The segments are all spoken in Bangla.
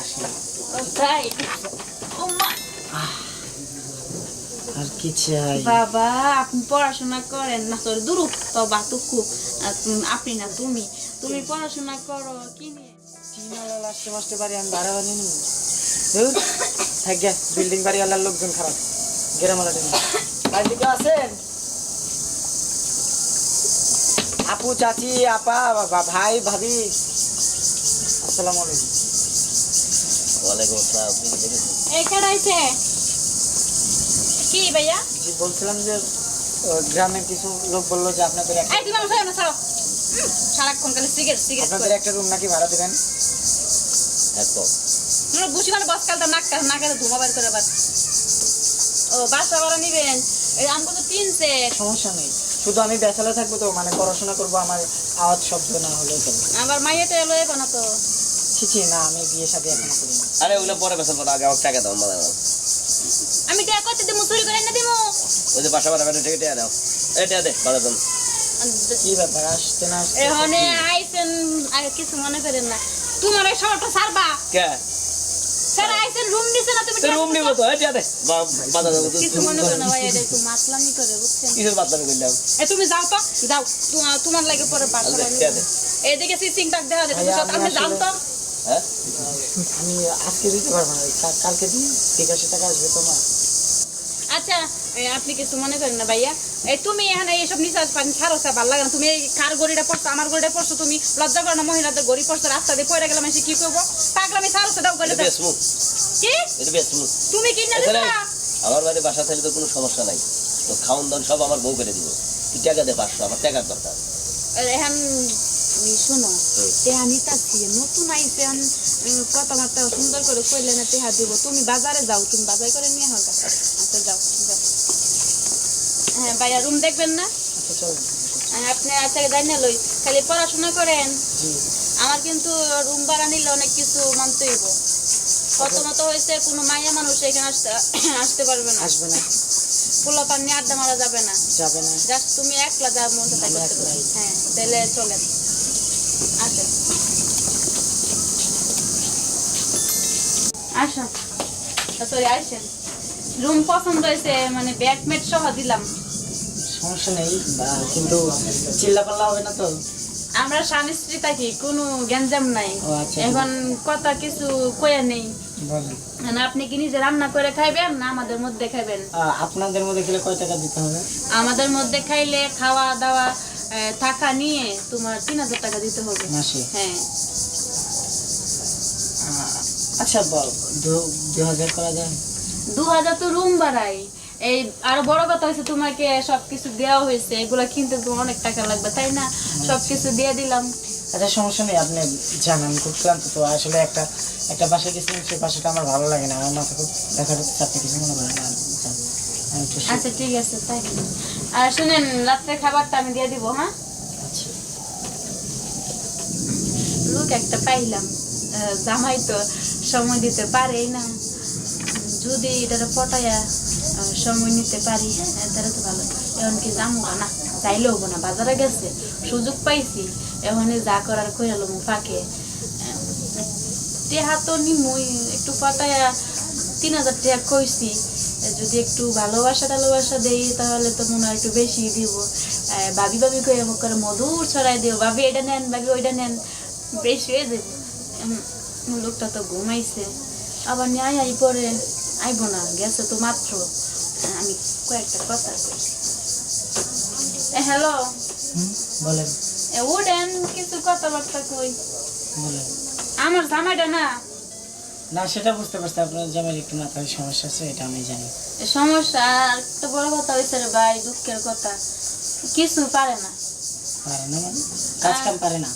আসি। তাই? আর কি চাই? বাবা আপনি পড়াশোনা করেন না দুরু তো আপনি না তুমি। তুমি পড়াশোনা করো কি নিয়ে? লাস্টে মাস্টে বাড়ি আমি ভাড়া বানিয়ে নেব। ধুর থাক গে বিল্ডিং বাড়িওয়ালার লোকজন খারাপ। গ্রামালা আছেন? আপু চাচি আপা ভাই ভাবি। আসসালামু আলাইকুম। ওয়ালাইকুম আসসালাম আপনি কি দেখেছেন? এই কেডাইছে কি ভাইয়া? জি বলছিলাম যে কিছু লোক বলল যে আপনাদের একটা এই তুমি আমার সাথে ছাড়ো। সারাক্ষণ খালি সিগারেট সিগারেট আপনাদের একটা রুম নাকি ভাড়া দেবেন? বুঝি মানে বস কালটা নাক নাকের ধুমা বের করে আবার ও বাসা ভাড়া নিবেন। এই আমগো তো তিন সেট সমস্যা নেই। শুধু আমি বেচালে থাকব তো মানে পড়াশোনা করব আমার আওয়াজ শব্দ না চলবে আবার মাইয়াটা এলো এবার না তো। ছি ছি না আমি বিয়ে শাদী এখনও করি না আরে ওগুলো পরে বেসন পরে আগে আমার টাকা দাও মালা আমি টাকা করতে দিমু চুরি করে না দিমু ওই যে বাসা বাড়া বেটা টিকিট দাও। এই টাকা দে বাধা দাও কি ব্যাপার আসতে না আসতে এখানে আইছেন আর কিছু মনে করেন না। তোমার এই সবটা সারবা কে? স্যার আইছেন রুম নিছে না তুমি রুম নিব তো এই টাকা দে। বা- দাও কিছু মনে করো না ভাই এটা একটু মাতলামি করে বুঝছেন? কিসের বাধা করলাম? এ তুমি যাও তো যাও। তোমার লাগে পরে বাসা আচ্ছা, আছে। এইদিকে সিসিং টাক দেখা যায় ভাইয়া, আমি আপনি যান তো। হ্যাঁ? আমি আজকে দিতে পারব না কা- কালকে দিন বিকাশে টাকা আসবে তো না আচ্ছা আপনি কিছু মনে করেন না ভাইয়া। এই তুমি এখানে এইসব পানি ছাড়ো ভালো লাগে না। তুমি এই কার গড়িটা পড়ছো আমার গড়িটা পড়ছো তুমি লজ্জা করো না মহিলাদের গড়ি পড়ছো রাস্তা দিয়ে পড়ে গেলাম এসে কি করব? পাগলামি ছাড়ো দাও গড়ি কি? তুমি না আমার বাড়ি বাসা থাকলে তো কোনো সমস্যা নাই। তো খাওন দাওন সব আমার বউ করে দিব। টাকা দে পাঁচশো আমার টাকার দরকার। এখন শুনো তেহা নিতাছি নতুন কথাবার্তা সুন্দর করে কইলে না তেহা দিব। তুমি বাজারে যাও তুমি বাজার করে নিয়ে হোক আচ্ছা যাও যাও। হ্যাঁ ভাইয়া রুম দেখবেন না? আচ্ছা হ্যাঁ, আপনি আচ্ছা জানিয়ে লই। খালি পড়াশোনা করেন। আমার কিন্তু রুম ভাড়া নিলে অনেক কিছু মানতে হইব। প্রথমত হয়েছে কোনো মাইয়া মানুষ এখানে আসতে আসতে পারবে না। আসবে না। পোলা পান নিয়ে আড্ডা মারা যাবে না। যাবে না। জাস্ট তুমি একলা যা মন করতে হ্যাঁ তাহলে চলেন। আসেন আসুন সরি আসেন রুম পছন্দ হয়েছে মানে ব্যাটমেট সহ দিলাম। সমস্যা নেই কিন্তু চিল্লাপাল্লা হবে না তো? আমরা স্বামী স্ত্রী থাকি কোনো গ্যাঞ্জাম নাই। আচ্ছা। এখন কথা কিছু কয়ে নেই। মানে আপনি কি নিজে রান্না করে খাইবেন না আমাদের মধ্যে খাইবেন? আপনাদের মধ্যে গেলে কয় টাকা দিতে হবে? আমাদের মধ্যে খাইলে খাওয়া দাওয়া টাকা নিয়ে তোমার তিন হাজার টাকা দিতে হবে। মাসে? হ্যাঁ। আচ্ছা ব- দু- হাজার করা যায়? দু হাজার তো রুম ভাড়াই এই আরও বড় কথা হয়েছে তোমাকে সবকিছু দেওয়া হয়েছে এগুলা কিনতে তো অনেক টাকা লাগবে তাই না? সবকিছু দিয়ে দিলাম। আচ্ছা সমস্যা নেই আপনি জানান খুব ক্লান্ত তো। আসলে একটা একটা বাসায় গেছিলাম সেই বাসাটা আমার ভালো লাগে না। আমার মাথা খুব দেখা যাচ্ছে আপনি কিছু মনে করেন না। আচ্ছা ঠিক আছে তাই। আর শুনেন, রাত্রে খাবারটা আমি দিয়ে দিব হ্যাঁ? আচ্ছা। লোক একটা পাইলাম। জামাই তো সময় দিতে পারেই না। যদি এটারে পটাইয়া সময় নিতে পারি তাহলে তো ভালো। এখন কি যাব না চাইলেও না। বাজারে গেছে, সুযোগ পাইছি। এখন যা করার করে এলো ফাঁকে। টেহা তো নিমুই, একটু পটাইয়া তিন হাজার টাকা কইছি। যদি একটু ভালোবাসা টালোবাসা দেই তাহলে তো মনে হয় একটু বেশি দিব। ভাবি ভাবি কই আমাকে করে মধুর ছড়াই দিও। ভাবি এটা নেন ভাবি ওইটা নেন। বেশি হয়ে যাবে। লোকটা তো ঘুমাইছে। আবার ন্যায় আই পরে। আইব না গেছে তো মাত্র। আমি কয়েকটা কথা কই। হ্যালো? বলেন। উঠেন কিছু কথাবার্তা কই। বলেন। আমার জামাইটা না না সেটা বুঝতে পারছি। আপনার জামাইয়ের একটু মাথায় সমস্যা আছে এটা আমি জানি। সমস্যা আর একটা বড় কথা হয়েছে রে ভাই দুঃখের কথা। কিছু পারে না। পারে না মানে? কাজ কাম পারে না?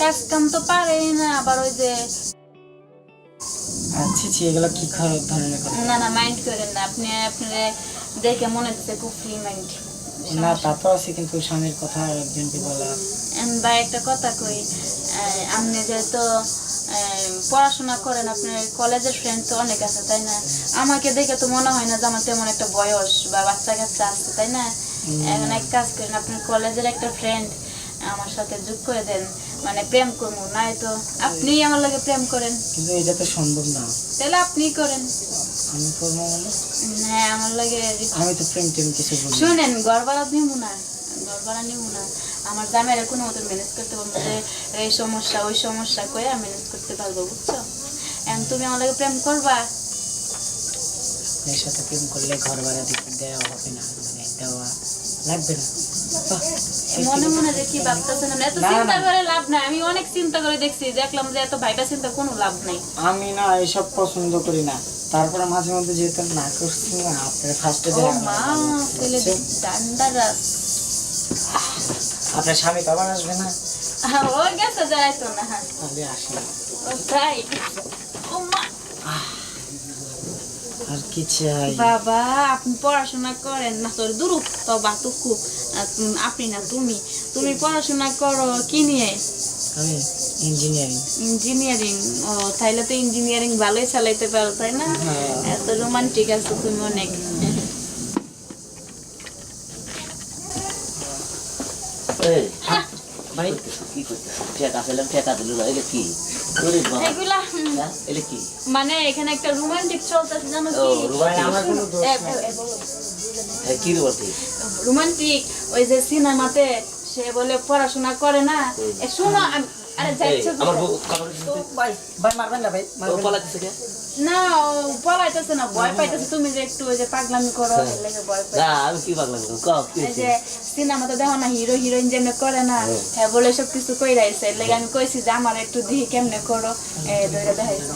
কাজ কাম তো পারেই না আবার ওই যে আচ্ছা ছি এগুলো কি খারাপ ধরনের কথা? না না মাইন্ড করেন না। আপনি আপনার দেখে মনে হচ্ছে খুব ফ্রি মাইন্ড না তা তো আছে কিন্তু স্বামীর কথা একজনকে বলা। ভাই একটা কথা কই। আপনি যেহেতু পড়াশোনা করেন আপনার কলেজের ফ্রেন্ড তো অনেক আছে তাই না? আমাকে দেখে তো মনে হয় না যে আমার তেমন একটা বয়স বা বাচ্চা কাচ্চা আছে তাই না? এখন এক কাজ করেন আপনার কলেজের একটা ফ্রেন্ড আমার সাথে যোগ করে দেন মানে প্রেম করব নাই তো? আপনি আমার লাগে প্রেম করেন। কিন্তু এটা তো সম্ভব না। তাহলে আপনি করেন। আমি করব মানে? হ্যাঁ আমার লাগে আমি তো প্রেম টেম কিছু। শুনেন ভাড়া নিব না ভাড়া নিব না আমার জামাইরা কোনো মতো ম্যানেজ করতে পারব যে এই সমস্যা ওই সমস্যা করে ম্যানেজ করতে পারব বুঝছ? এখন তুমি আমার লাগে প্রেম করবা? সাথে প্রেম করলে ঘর ভাড়া দিতে দেওয়া হবে না মানে দেওয়া লাগবে না। মনে মনে যে কি ভাবতেছেন এত চিন্তা করে লাভ নাই। আমি অনেক চিন্তা করে দেখছি দেখলাম যে এত ভাইবা চিন্তা কোনো লাভ নাই। আমি না এসব পছন্দ করি না। তারপরে মাঝে মধ্যে যেহেতু না করছি না আপনার ফার্স্টে মা ছেলে ডান্ডারা আপনার স্বামী তো আবার আসবে না? ও গেছে না তাহলে আসে। ও তাই। আর কি চাই? বাবা আপনি পড়াশোনা করেন না সরি দুরু তো বাতুকু আপনি না তুমি। তুমি পড়াশোনা করো কি নিয়ে? আমি ইঞ্জিনিয়ারিং ইঞ্জিনিয়ারিং ও তাইলে তো ইঞ্জিনিয়ারিং ভালোই চালাইতে পারো তাই না? হ্যাঁ। এত রোমান্টিক আছো তুমি অনেক। ভাই কি করতেছ? ঠেকা পেলাম ঠেকা দিল না এটা কি? ওরে বাবা, এগুলা হুম, হ্যাঁ, এটা কি? মানে এখানে একটা রোমান্টিক চলতেছে জানো কি। হ্যাঁ কি রোমান্টিক ওই যে সিনেমাতে সে বলে পড়াশোনা করে না। এ শোনো আরে এই, আমার বউ কাপড় তো ভাই ভাই মারবেন না ভাই ও মারবেন না। পলাইতেছে কে? না পলাইতেছে না ভয় পাইতেছে। তুমি যে একটু যে পাগলামি করো হ্যাঁ। লেগে ভয় পাই। না আমি কি পাগলাম কও কি যে সিনেমাতে দেখো না হিরো হিরোইন যেমনি করে না হ্যাঁ। বলে সব কিছু কই রাইছে লেগে আমি কইছি যে আমার একটু দিহি কেমনে করো। এ ধরে দেখাইছে।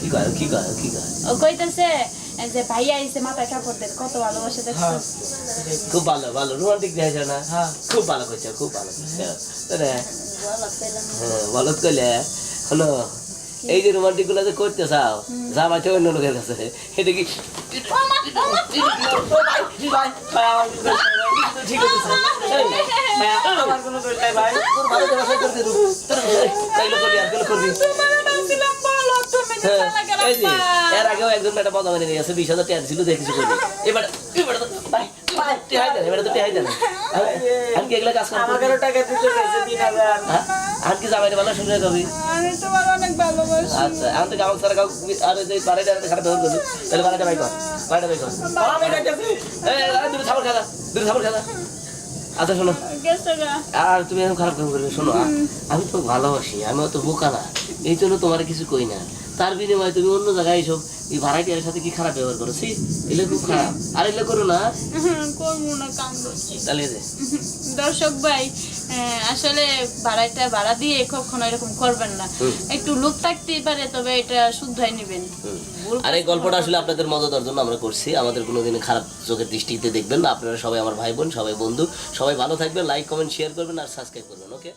কি কয় কি কয় কি কয়? ও কইতেছে এই যে ভাই আইছে মাথায় কাপড় দেন কত ভালোবাসে দেখছ হ্যাঁ। খুব ভালো ভালো রোমান্টিক দেখছে না। হ্যাঁ খুব ভালো করছে খুব ভালো করছে বলত কইলে হলো এই যে রোমান্টিকগুলো যে করতে চাও জামাইতে অন্য লোকের কাছে এটা কি ঠিক আছে আমার কোনো দোষ ভাই। তোর ভালো করতে করবি এর আগেও একজন মেনে নিয়ে গেছে বিশ হাজার টাকা ছিল দেখে কিছু এবার এবার তো ভাই ভাই টেহাই দেন এবার তো টেহাই দেন আমি কি এগুলা কাজ করব? আমাকেও টাকা দিতে পেরেছে তিন হাজার। হ্যাঁ আমি কি জামাইতে ভালো শুনে কবি? আমি তোমার অনেক ভালোবাসি। আচ্ছা আমি তো গামক সারা কাউ আর যে বাড়িটা খারাপ ব্যবহার করবি। তাহলে বাড়িটা বাই কর বাড়িটা বাই কর। আমি ডাকতেছি। এই, এই, দুটো খাবার খাদা খাবার খাদা আচ্ছা শোনো। আর তুমি এখন খারাপ কাম করবে? শোনো আমি তো ভালোবাসি আমি অত বোকা না। এই জন্য তোমার কিছু কই না। তার বিনিময়ে তুমি অন্য জায়গায় এইসব এই ভাড়াটিয়ার সাথে কি খারাপ ব্যবহার করো? সি এগুলো খুব খারাপ। আর এগুলো করো না। করব না কাম করছি। দর্শক ভাই আসলে ভাড়াটা ভাড়া দিয়ে কখনো এরকম করবেন না। একটু লোক থাকতেই পারে তবে এটা শুদ্ধই নেবেন। আর এই গল্পটা আসলে আপনাদের মজা দেওয়ার জন্য আমরা করছি। আমাদের কোনোদিন খারাপ চোখের দৃষ্টিতে দেখবেন না। আপনারা সবাই আমার ভাই বোন সবাই বন্ধু। সবাই ভালো থাকবেন লাইক কমেন্ট শেয়ার করবেন আর সাবস্ক্রাইব করবেন ওকে